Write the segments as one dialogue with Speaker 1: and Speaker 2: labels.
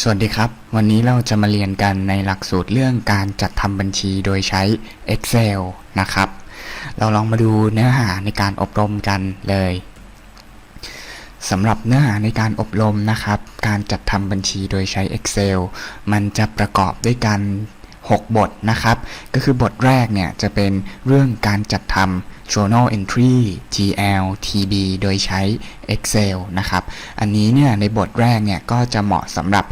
Speaker 1: สวัสดีครับ วันนี้เราจะมาเรียนกันในหลักสูตรเรื่องการจัดทำบัญชีโดยใช้ Excel นะครับ เราลองมาดูเนื้อหาในการอบรมกันเลยสำหรับเนื้อหาในการอบรมนะครับ การจัดทำบัญชีโดยใช้ Excel มันจะประกอบด้วยกัน 6 บทนะครับ ก็คือบทแรกเนี่ยจะเป็นเรื่องการจัดทำ journal entry GL TB โดยใช้ Excel นะครับ อันนี้เนี่ยในบทแรกเนี่ยก็จะเหมาะสำหรับ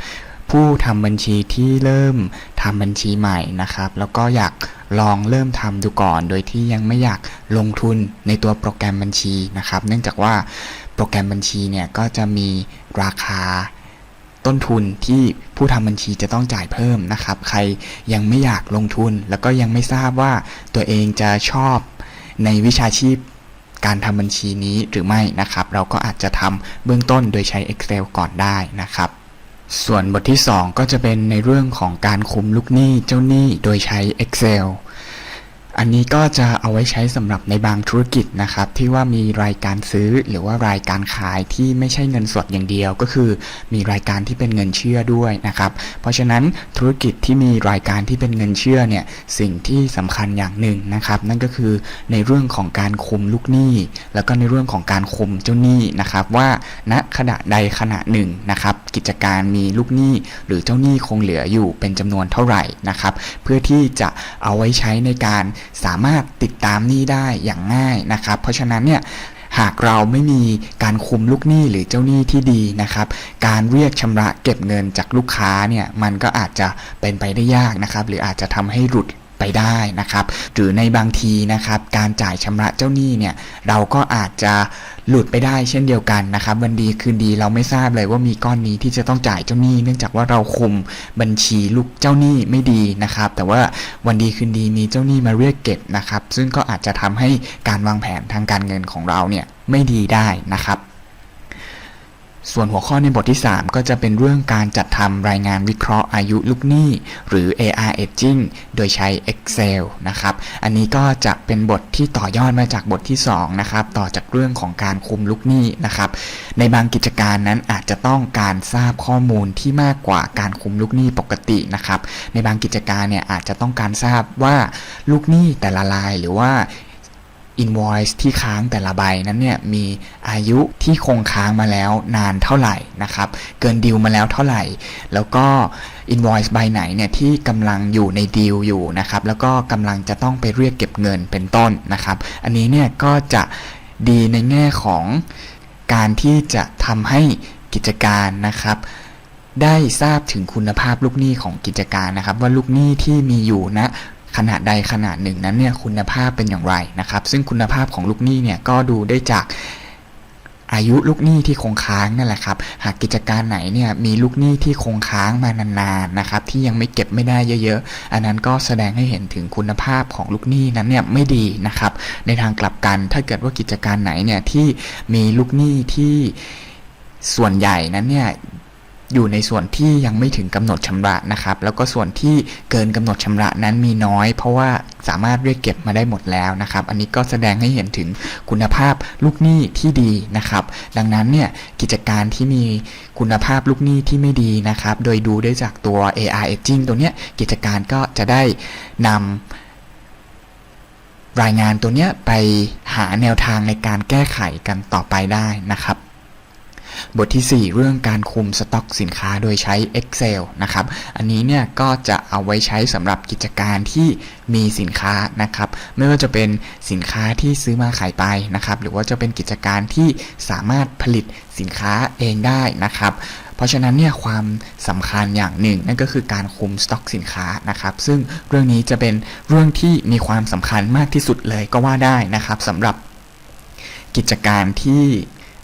Speaker 1: ผู้ทำบัญชีที่เริ่มทำบัญชีใหม่นะครับ แล้วก็อยากลองเริ่มทำดูก่อน โดยที่ยังไม่อยากลงทุนในตัวโปรแกรมบัญชีนะครับ เนื่องจากว่าโปรแกรมบัญชีเนี่ยก็จะมีราคาต้นทุนที่ผู้ทำบัญชีจะต้องจ่ายเพิ่มนะครับ ใครยังไม่อยากลงทุน แล้วก็ยังไม่ทราบว่าตัวเองจะชอบ ในวิชาชีพการทำบัญชีนี้หรือไม่นะครับ เราก็อาจจะทำเบื้องต้นโดยใช้ Excel ก่อนได้นะครับ ส่วนบทที่ 2 ก็จะเป็นในเรื่องของการคุมลูกหนี้เจ้าหนี้โดยใช้ Excel อันนี้ก็จะเอาไว้ใช้สำหรับในบางธุรกิจนะครับ ที่ว่ามีรายการซื้อหรือว่ารายการขายที่ไม่ใช่เงินสดอย่างเดียว ก็คือมีรายการที่เป็นเงินเชื่อด้วยนะครับ เพราะฉะนั้นธุรกิจที่มีรายการที่เป็นเงินเชื่อเนี่ยสิ่งที่สำคัญอย่างหนึ่งนะครับ นั่นก็คือในเรื่องของการคุมลูกหนี้ แล้วก็ในเรื่องของการคุมเจ้าหนี้นะครับ ว่าณขณะใดขณะหนึ่งนะครับ กิจการมีลูกหนี้ หรือเจ้าหนี้คงเหลืออยู่เป็นจำนวนเท่าไหร่นะครับ เพื่อที่จะเอาไว้ใช้ในการสามารถติดตามหนี้ได้อย่างง่ายนะครับ เพราะฉะนั้นเนี่ยหากเราไม่มีการคุมลูกหนี้หรือเจ้าหนี้ที่ดีนะครับ การเรียกชำระเก็บเงินจากลูกค้าเนี่ยมันก็อาจจะเป็นไปได้ยากนะครับ หรืออาจจะทำให้หลุด ไปได้นะครับ หรือในบางทีนะครับการจ่ายชำระเจ้าหนี้เนี่ยเราก็อาจจะหลุดไปได้เช่นเดียวกันนะครับวันดีคืนดีเราไม่ทราบเลยว่ามีก้อนนี้ที่จะต้องจ่ายเจ้าหนี้ เนื่องจากว่าเราคุมบัญชีลูกเจ้าหนี้ไม่ดีนะครับ แต่ว่าวันดีคืนดีมีเจ้าหนี้มาเรียกเก็บนะครับ ซึ่งก็อาจจะทำให้การวางแผนทางการเงินของเราเนี่ยไม่ดีได้นะครับ ส่วนหัวข้อในบทที่ 3 ก็จะเป็นเรื่องการจัดทำรายงานวิเคราะห์อายุลูกหนี้ หรือ AR Aging โดยใช้ Excel นะครับ อันนี้ก็จะเป็นบทที่ต่อยอดมาจากบทที่2นะครับ ต่อจากเรื่องของการคุมลูกหนี้นะครับ ในบางกิจการนั้นอาจจะต้องการทราบข้อมูลที่มากกว่าการคุมลูกหนี้ปกตินะครับ ในบางกิจการเนี่ยอาจจะต้องการทราบว่าลูกหนี้แต่ละรายหรือว่า invoice ที่ค้างแต่ละใบนั้นเนี่ยมีอายุที่คงค้างมาแล้วนานเท่าไหร่นะครับ เกินดีลมาแล้วเท่าไหร่ แล้วก็ invoice ใบไหนเนี่ยที่กำลังอยู่ในดีลอยู่นะครับ แล้วก็กำลังจะต้องไปเรียกเก็บเงินเป็นต้นนะครับ อันนี้เนี่ยก็จะดีในแง่ของการที่จะทำให้กิจการนะครับได้ทราบถึงคุณภาพลูกหนี้ของกิจการนะครับ ว่าลูกหนี้ที่มีอยู่ณขนาดใดขนาดหนึ่งนั้นเนี่ยคุณภาพเป็นอย่างไรนะครับ ซึ่งคุณภาพของลูกหนี้เนี่ยก็ดูได้จากอายุลูกหนี้ที่คงค้างนั่นแหละครับ หากกิจการไหนเนี่ยมีลูกหนี้ที่คงค้างมานานๆนะครับ ที่ยังไม่เก็บไม่ได้เยอะๆ อันนั้นก็แสดงให้เห็นถึงคุณภาพของลูกหนี้นั้นเนี่ยไม่ดีนะครับ ในทางกลับกันถ้าเกิดว่ากิจการไหนเนี่ยที่มีลูกหนี้ที่ส่วนใหญ่นั้นเนี่ย อยู่ในส่วนที่ยังไม่ถึงกำหนดชำระนะครับ แล้วก็ส่วนที่เกินกำหนดชำระนั้นมีน้อย เพราะว่าสามารถเรียกเก็บมาได้หมดแล้วนะครับ อันนี้ก็แสดงให้เห็นถึงคุณภาพลูกหนี้ที่ดีนะครับ ดังนั้นเนี่ยกิจการที่มีคุณภาพลูกหนี้ที่ไม่ดีนะครับ โดยดูได้จากตัว AR aging ตัวเนี้ยกิจการก็จะได้นำรายงานตัวเนี้ยไปหาแนวทางในการแก้ไขกันต่อไปได้นะครับ บทที่ 4 เรื่องการคุมสต็อกสินค้าโดยใช้ Excel นะครับ อันนี้เนี่ยก็จะเอาไว้ใช้สำหรับกิจการที่มีสินค้านะครับ ไม่ว่าจะเป็นสินค้าที่ซื้อมาขายไปนะครับ หรือว่าจะเป็นกิจการที่สามารถผลิตสินค้าเองได้นะครับเพราะฉะนั้นเนี่ยความสำคัญอย่างหนึ่งนั่นก็คือการคุมสต็อกสินค้านะครับ ซึ่งเรื่องนี้จะเป็นเรื่องที่มีความสำคัญมากที่สุดเลยก็ว่าได้นะครับสำหรับกิจการที่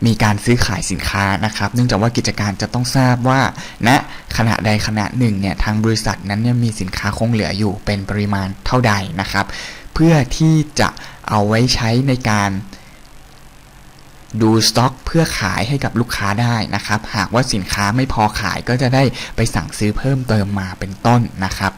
Speaker 1: มีการซื้อขายสินค้านะครับ เนื่องจากว่ากิจการจะต้องทราบว่าณนะขณะใดขณะหนึ่งเนี่ยทางบริษัทนั้นเนี่ยมีสินค้าคงเหลืออยู่เป็นปริมาณเท่าใดนะครับ เพื่อที่จะเอาไว้ใช้ในการดูสต็อกเพื่อขายให้กับลูกค้าได้นะครับ หากว่าสินค้าไม่พอขายก็จะได้ไปสั่งซื้อเพิ่มเติมมาเป็นต้นนะครับ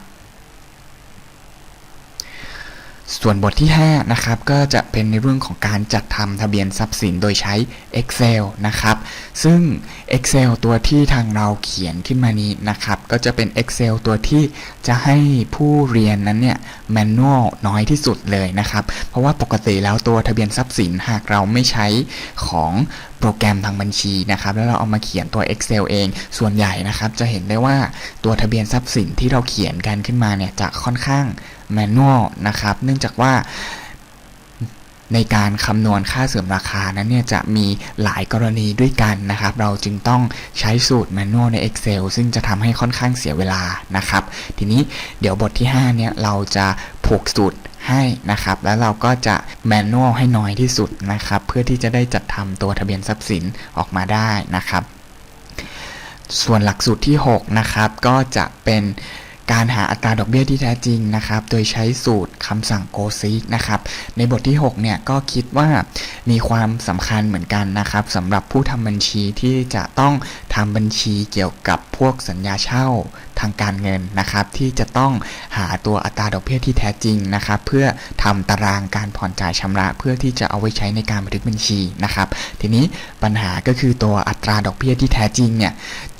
Speaker 1: ส่วนบทที่ 5 นะครับ ก็จะเป็นในเรื่องของการจัดทำทะเบียนทรัพย์สินโดยใช้ Excel นะครับ ซึ่ง Excel ตัวที่ทางเราเขียนขึ้นมานี้นะครับ ก็จะเป็น Excel ตัวที่จะให้ผู้เรียนนั้นเนี่ยแมนนวลน้อยที่สุดเลยนะครับ เพราะว่าปกติแล้วตัวทะเบียนทรัพย์สินหากเราไม่ใช้ของโปรแกรมทางบัญชีนะครับ แล้วเราเอามาเขียนตัว Excel เอง ส่วนใหญ่นะครับ จะเห็นได้ว่าตัวทะเบียนทรัพย์สินที่เราเขียนกันขึ้นมาเนี่ยจะค่อนข้าง แมนนวลนะครับ เนื่องจากว่าในการคำนวณค่าเสื่อมราคานั้นเนี่ยจะมีหลายกรณีด้วยกันนะครับ เราจึงต้องใช้สูตรแมนนวลใน Excel ซึ่งจะทำให้ค่อนข้างเสียเวลานะครับ ทีนี้เดี๋ยวบทที่ 5 เนี่ยเราจะผูกสูตรให้นะครับ แล้วเราก็จะแมนนวลให้น้อยที่สุดนะครับ เพื่อที่จะได้จัดทำตัวทะเบียนทรัพย์สินออกมาได้นะครับ ส่วนหลักสูตรที่ 6 นะครับ ก็จะเป็น การหาอัตราดอกเบี้ยที่แท้จริงนะครับ โดยใช้สูตรคำสั่งโกซิกนะครับ ในบทที่ 6 เนี่ยก็คิดว่ามีความสำคัญเหมือนกันนะครับสำหรับผู้ทำบัญชีที่จะต้อง ทำบัญชีเกี่ยวกับพวกสัญญาเช่าทางการเงินนะครับ ที่จะต้องหาตัวอัตราดอกเบี้ยที่แท้จริงนะครับ เพื่อทำตารางการผ่อนจ่ายชำระ เพื่อที่จะเอาไว้ใช้ในการบันทึกบัญชีนะครับ ทีนี้ปัญหาก็คือตัวอัตราดอกเบี้ยที่แท้จริงเนี่ย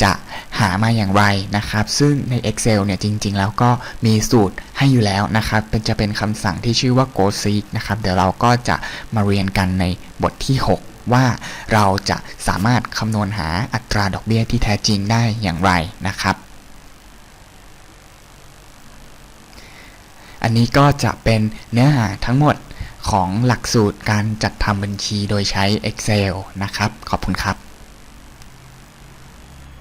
Speaker 1: จะหามาอย่างไรนะครับ ซึ่งใน Excel เนี่ยจริง ๆ แล้วก็มีสูตรให้อยู่แล้วนะครับ เป็นจะเป็นคำสั่งที่ชื่อว่า go seek นะครับ เดี๋ยวเราก็จะมาเรียนกันในบทที่ 6 ว่าเราจะสามารถคำนวณหาอัตราดอกเบี้ยที่แท้จริงได้อย่างไรนะครับ อันนี้ก็จะเป็นเนื้อหาทั้งหมดของหลักสูตรการจัดทำบัญชีโดยใช้ Excel นะครับ ขอบคุณครับ